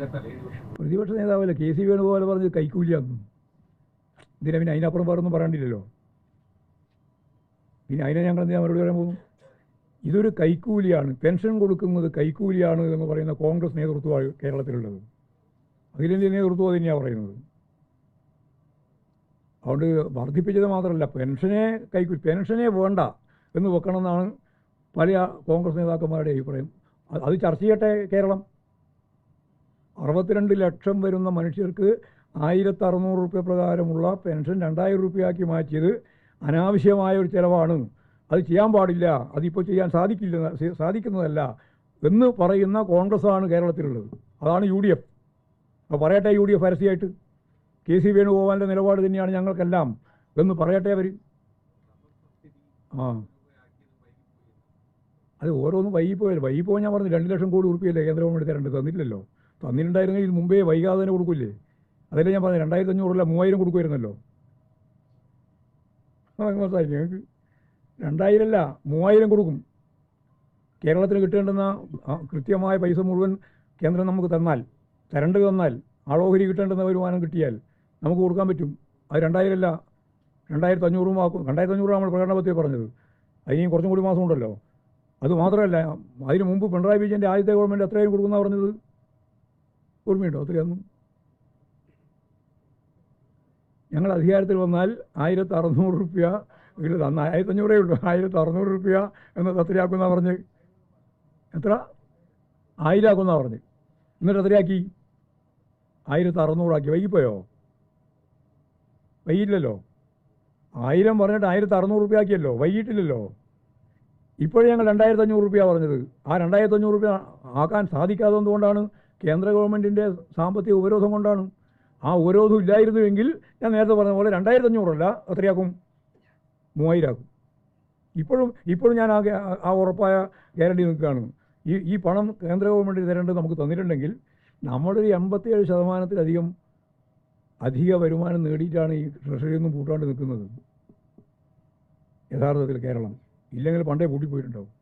പ്രതിപക്ഷ നേതാവല്ല? K C Venugopal പറഞ്ഞത് കൈക്കൂലിയാന്നു ഇതിനെ പിന്നെ അതിനപ്പുറം വേറൊന്നും പറയണ്ടില്ലല്ലോ. പിന്നെ അതിനെ ഞങ്ങൾ എന്തിനാ മറുപടി പറയാൻ പോകുന്നു ഇതൊരു കൈക്കൂലിയാണ്. പെൻഷൻ കൊടുക്കുന്നത് കൈക്കൂലിയാണ് എന്ന് പറയുന്ന കോൺഗ്രസ് നേതൃത്വമാണ് കേരളത്തിലുള്ളത്. അഖിലേന്ത്യാ നേതൃത്വം തന്നെയാണ് പറയുന്നത്? അതുകൊണ്ട് വർദ്ധിപ്പിച്ചത് മാത്രമല്ല പെൻഷനെ കൈക്കൂലി പെൻഷനെ വേണ്ട എന്ന് വെക്കണമെന്നാണ് പല കോൺഗ്രസ് നേതാക്കന്മാരുടെ അഭിപ്രായം. അത് ചർച്ച ചെയ്യട്ടെ കേരളം? അറുപത്തിരണ്ട് ലക്ഷം വരുന്ന മനുഷ്യർക്ക് ആയിരത്തി അറുന്നൂറ് റുപ്യ പ്രകാരമുള്ള പെൻഷൻ രണ്ടായിരം റുപ്യയാക്കി മാറ്റിയത് അനാവശ്യമായ ഒരു ചിലവാണ്. അത് ചെയ്യാൻ പാടില്ല. അതിപ്പോൾ ചെയ്യാൻ സാധിക്കില്ല സാധിക്കുന്നതല്ല എന്ന് പറയുന്ന കോൺഗ്രസ്സാണ് കേരളത്തിലുള്ളത്. അതാണ് യു ഡി എഫ് അപ്പോൾ പറയട്ടെ യു ഡി എഫ് പരസ്യമായിട്ട് കെ സി വേണുഗോപാലിന്റെ നിലപാട് തന്നെയാണ് ഞങ്ങൾക്കെല്ലാം എന്ന് പറയട്ടെ അവർ ആ. അത് ഓരോന്നും വൈകിപ്പോയല്ലോ വൈകിപ്പോ ഞാൻ പറഞ്ഞു രണ്ട് ലക്ഷം കോടി ഉറുപ്പിയല്ലേ കേന്ദ്ര ഗവൺമെന്റ് തരേണ്ടത്? തന്നില്ലല്ലോ തന്നിട്ടുണ്ടായിരുന്നെങ്കിൽ ഇത് മുമ്പേ വൈകാതെ തന്നെ കൊടുക്കില്ലേ? അതല്ലേ ഞാൻ പറഞ്ഞത് രണ്ടായിരത്തി അഞ്ഞൂറല്ല മൂവായിരം കൊടുക്കുമായിരുന്നല്ലോ. മനസ്സിലായി ഞങ്ങൾക്ക് രണ്ടായിരം അല്ല മൂവായിരം കൊടുക്കും. കേരളത്തിന് കിട്ടേണ്ടുന്ന കൃത്യമായ പൈസ മുഴുവൻ കേന്ദ്രം നമുക്ക് തന്നാൽ തരണ്ട് തന്നാൽ ആളോഹരി കിട്ടേണ്ടുന്ന വരുമാനം കിട്ടിയാൽ നമുക്ക് കൊടുക്കാൻ പറ്റും. അത് രണ്ടായിരം അല്ല രണ്ടായിരത്തി അഞ്ഞൂറും ആക്കും രണ്ടായിരത്തി അഞ്ഞൂറ് നമ്മൾ പ്രകടന പത്രിക പറഞ്ഞത്. അതിന് കുറച്ചും കൂടി മാസം ഉണ്ടല്ലോ. അത് മാത്രമല്ല അതിന് മുമ്പ് പിണറായി വിജയന്റെ ആദ്യത്തെ ഗവൺമെന്റ് എത്രയും കൊടുക്കുന്ന പറഞ്ഞത്? ഓർമ്മയുണ്ടോ അത്രയൊന്നും ഞങ്ങൾ അധികാരത്തിൽ വന്നാൽ ആയിരത്തി അറുന്നൂറ് റുപ്യ വീട് അന്ന് ആയിരത്തി അഞ്ഞൂറേ ഉള്ളൂ. ആയിരത്തി അറുന്നൂറ് റുപ്യ എന്ന് എത്രയാക്കുന്ന പറഞ്ഞ്. എത്ര? ആയിരാക്കുന്ന പറഞ്ഞ്. എന്നിട്ട് എത്രയാക്കി ആയിരത്തി അറുന്നൂറാക്കി വൈകിപ്പോയോ? വൈകില്ലല്ലോ ആയിരം പറഞ്ഞിട്ട് ആയിരത്തി അറുന്നൂറ് റുപ്യ ആക്കിയല്ലോ. വൈകിട്ടില്ലല്ലോ. ഇപ്പോഴും ഞങ്ങൾ രണ്ടായിരത്തി അഞ്ഞൂറ് റുപ്യ പറഞ്ഞത്. ആ രണ്ടായിരത്തി അഞ്ഞൂറ് റുപ്യ ആക്കാൻ സാധിക്കാത്തതുകൊണ്ടാണ് കേന്ദ്ര ഗവൺമെന്റിന്റെ സാമ്പത്തിക ഉപരോധം കൊണ്ടാണ്. ആ ഉപരോധം ഇല്ലായിരുന്നുവെങ്കിൽ ഞാൻ നേരത്തെ പറഞ്ഞ പോലെ രണ്ടായിരത്തി അഞ്ഞൂറല്ല എത്രയാക്കും മൂവായിരമാക്കും ഇപ്പോഴും ഇപ്പോഴും ഞാൻ ആ ആ ഉറപ്പായ ഗ്യാരണ്ടി നിൽക്കുകയാണ്. ഈ ഈ പണം കേന്ദ്ര ഗവൺമെന്റ് തരേണ്ടത് നമുക്ക് തന്നിട്ടുണ്ടെങ്കിൽ നമ്മുടെ ഒരു എൺപത്തിയേഴ് ശതമാനത്തിലധികം അധിക വരുമാനം നേടിയിട്ടാണ് ഈ ട്രഷറിയിൽ നിന്നും പൂട്ടാണ്ട് നിൽക്കുന്നത്. യഥാർത്ഥത്തിൽ കേരളം. ഇല്ലെങ്കിൽ പണ്ടേ പൂട്ടിപ്പോയിട്ടുണ്ടാവും.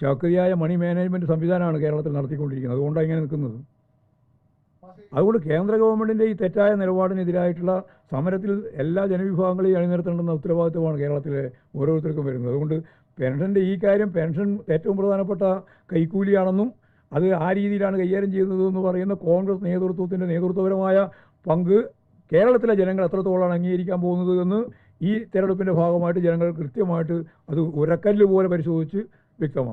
ശാക്രിയായ മണി മാനേജ്മെന്റ് സംവിധാനമാണ് കേരളത്തിൽ നടത്തിക്കൊണ്ടിരിക്കുന്നത്. അതുകൊണ്ടാണ് ഇങ്ങനെ നിൽക്കുന്നത്. അതുകൊണ്ട് കേന്ദ്ര ഗവൺമെന്റിന്റെ ഈ തെറ്റായ നിലപാടിനെതിരായിട്ടുള്ള സമരത്തിൽ എല്ലാ ജനവിഭാഗങ്ങളെയും അണിനിരത്തേണ്ടുന്ന ഉത്തരവാദിത്വമാണ് കേരളത്തിലെ ഓരോരുത്തർക്കും വരുന്നത്. അതുകൊണ്ട് പെൻഷന്റെ ഈ കാര്യം പെൻഷൻ ഏറ്റവും പ്രധാനപ്പെട്ട കൈക്കൂലിയാണെന്നും അത് ആ രീതിയിലാണ് കൈകാര്യം ചെയ്യുന്നത് എന്ന് പറയുന്ന കോൺഗ്രസ് നേതൃത്വത്തിന്റെ നേതൃത്വപരമായ പങ്ക് കേരളത്തിലെ ജനങ്ങൾ എത്രത്തോളമാണ് അംഗീകരിക്കാൻ പോകുന്നത് എന്ന് ഈ തെരഞ്ഞെടുപ്പിന്റെ ഭാഗമായിട്ട് ജനങ്ങൾ കൃത്യമായിട്ട് അത് ഉരക്കല്ല് പോലെ പരിശോധിച്ച് വ്യക്തമാക്കും.